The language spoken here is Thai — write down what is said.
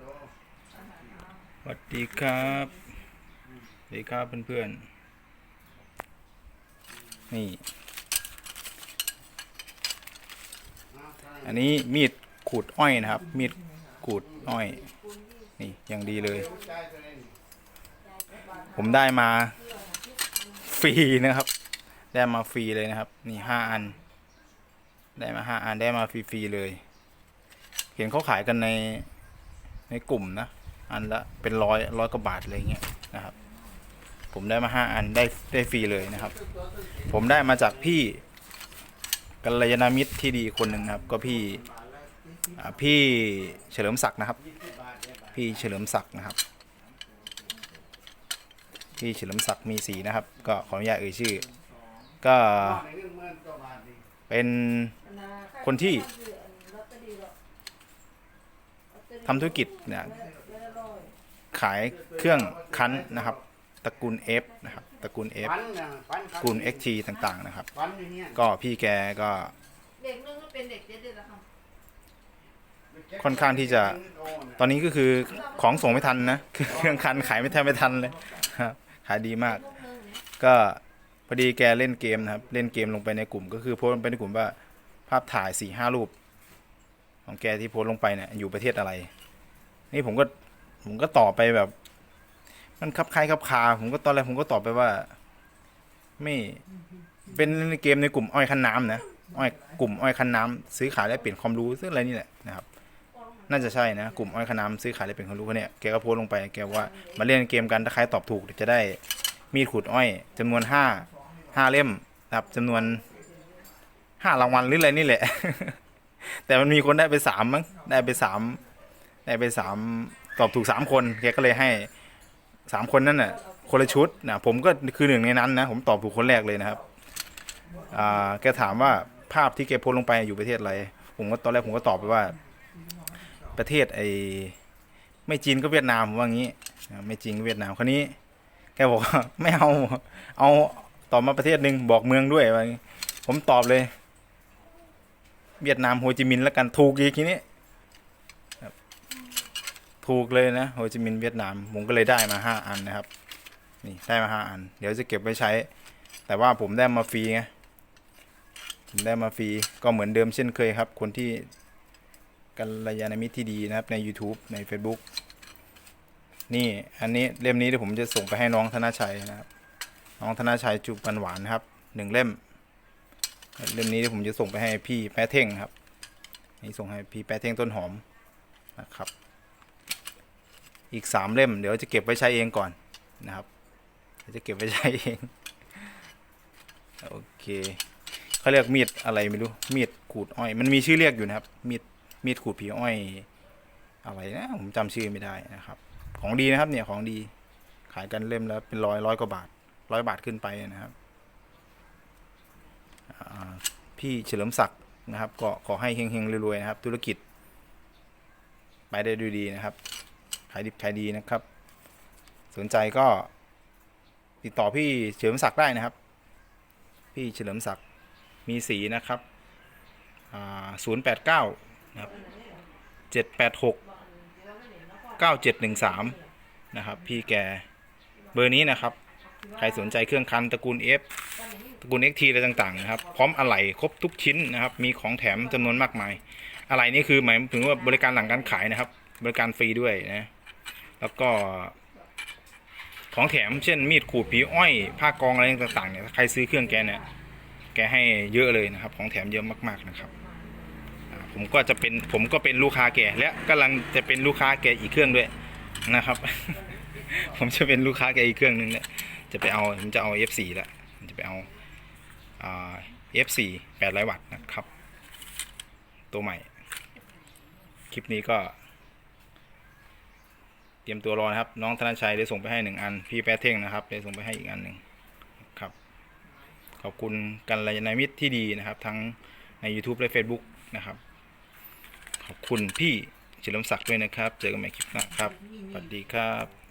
สวัสดีครับสวัสดีครับเพื่อนๆ นี่ อันนี้มีดขูดอ้อยนะครับ มีดขูดอ้อย นี่อย่างดีเลย ผมได้มาฟรีนะครับ ได้มาฟรีเลยนะครับ นี่ห้าอัน ได้มาห้าอันได้มาฟรีๆเลย เห็นเขาขายกันใน ในกลุ่มนะ อันละเป็นร้อยร้อยกว่าบาทอะไรเงี้ยนะครับ ผมได้มาห้าอันได้ได้ฟรีเลยนะครับ ผมได้มาจากพี่กัลยาณมิตรที่ดีคนหนึ่งนะครับ ก็พี่พี่เฉลิมศักดิ์นะครับ พี่เฉลิมศักดิ์นะครับ พี่เฉลิมศักดิ์มีสีนะครับ ก็ขออนุญาตเอ่ยชื่อ ก็เป็นคนที่ ทำธุรกิจเนี่ยขายเครื่องคั้นนะครับ ตระกูล F นะครับ ตระกูล F ฟันน่ะฟันตระกูล XT ต่างๆ นะครับ ก็พี่แกก็เด็กนึงก็เป็นเด็กเด็ดๆแล้วค่ะค่อนข้างที่จะตอนนี้ก็คือของส่งไม่ทันนะคือเครื่องคันขายไม่แทบไม่ทันเลยขายดีมาก ก็พอดีแกเล่นเกมนะครับ เล่นเกมลงไปในกลุ่ม ก็คือโพสลงไปในกลุ่มว่าภาพถ่ายสี่ห้ารูป ของแกที่โพสลงไปเนี่ยอยู่ประเทศอะไร นี่ผมก็ผมก็ตอบไปแบบ มันคับคล้ายคับคา ผมก็ตอนแรกผมก็ตอบไปว่า ไม่เป็นในเกมในกลุ่มอ้อยคันน้ำนะอ้อยกลุ่มอ้อยคันน้ำซื้อขายและเปลี่ยนความรู้ซึ่งอะไรนี่แหละนะครับ น่าจะใช่นะกลุ่มอ้อยคันน้ำซื้อขายและเปลี่ยนความรู้เนี่ยแกก็โพสลงไปแกว่ามาเล่นเกมกันถ้าใครตอบถูกจะได้มีดขูดอ้อยจำนวนห้าห้าเล่มนะครับจำนวนห้ารางวัลหรืออะไรนี่แหละ แต่มันมีคนได้ไปสามมั้งได้ไปสาม ได้ไปสามตอบถูกสามคนแกก็เลยให้สามคนนั่นน่ะคนละชุดนะผมก็คือหนึ่งในนั้นนะผมตอบถูกคนแรกเลยนะครับอ่าแกถามว่าภาพที่แกโพสลงไปอยู่ประเทศอะไร ผมก็ตอนแรกผมก็ตอบไปว่า ประเทศไอไม่จีนก็เวียดนามผมว่างี้ไม่จีนก็เวียดนามครนี้แกบอกว่าไม่เอาเอาตอบมาประเทศหนึ่งบอกเมืองด้วยว่าผมตอบเลย เวียดนามโฮจิมินห์แล้วกันถูกอีกทีนี้ ถูกเลยนะโฮจิมินห์เวียดนามผมก็เลยได้มาห้าอันนะครับ นี่ได้มาห้าอัน เดี๋ยวจะเก็บไว้ใช้ แต่ว่าผมได้มาฟรีไงผมได้มาฟรีก็เหมือนเดิมเช่นเคยครับ คนที่กัลยาณมิตรที่ดีนะครับใน YouTube ใน Facebook นี่อันนี้เล่มนี้เดี๋ยวผมจะส่งไปให้น้องธนชัยนะครับ น้องธนชัยจุบันหวานนะครับหนึ่งเล่ม เล่มนี้เดี๋ยวผมจะส่งไปให้พี่แปะเท่งครับ นี่ส่งให้พี่แปะเท่งต้นหอมนะครับ อีกสามเล่ม เดี๋ยวจะเก็บไว้ใช้เองก่อนนะครับจะเก็บไว้ใช้เองโอเคเขาเรียกมีดอะไรไม่รู้มีดขูดอ้อย มันมีชื่อเรียกอยู่นะครับมีดมีดขูดผีอ้อย อะไรนะผมจำชื่อไม่ได้นะครับ ของดีนะครับเนี่ยของดีขายกันเล่มแล้วเป็นร้อยร้อยกว่าบาทร้อยบาทขึ้นไปนะครับพี่เฉลิมศักดิ์นะครับ ก็ขอให้เฮงๆรวยๆนะครับ ธุรกิจ ไปได้ด้วยดีนะครับ ขายดิบขายดีนะครับ สนใจก็ติดต่อพี่เฉลิมศักดิ์ได้นะครับ พี่เฉลิมศักดิ์มีสีนะครับศูนย์แปดเก้านะครับเจ็ดแปดหก9713นะครับ พี่แกเบอร์นี้นะครับ ใครสนใจเครื่องคันตระกูล F ตระกูล XT อะไรต่างๆนะครับ พร้อมอะไหล่ครบทุกชิ้นนะครับ มีของแถมจำนวนมากมาย อะไหล่นี่คือหมายถึงว่าบริการหลังการขายนะครับ บริการฟรีด้วยนะ แล้วก็ ของแถมเช่นมีดขูดผีอ้อยผ้ากองอะไรต่างๆเนี่ยถ้าใครซื้อเครื่องแกเนี่ยแกให้เยอะเลยนะครับ ของแถมเยอะมากๆนะครับผมก็จะเป็นผมก็เป็นลูกค้าแกและกำลังจะเป็นลูกค้าแกอีกเครื่องด้วยนะครับ ผมจะเป็นลูกค้าแกอีกเครื่องหนึงเนี่ยจะไปเอาผมจะเอา F4 ล้วผมจะไปเอาอ่า F4 800วัตต์นะครับ ตัวใหม่ คลิปนี้ก็ เตรียมตัวรอนะครับ น้องธนชัยได้ส่งไปให้หนึ่งอัน พี่แป๊ะเท่งนะครับได้ส่งไปให้อีกอันหนึ่งครับ ขอบคุณกันลยนามิตรที่ดีนะครับ ทั้งใน YouTube และ Facebook นะครับ ขอบคุณพี่เฉลิมศักดิ์ด้วยนะครับ เจอกันใหม่คลิปหน้าครับสวัสดีครับ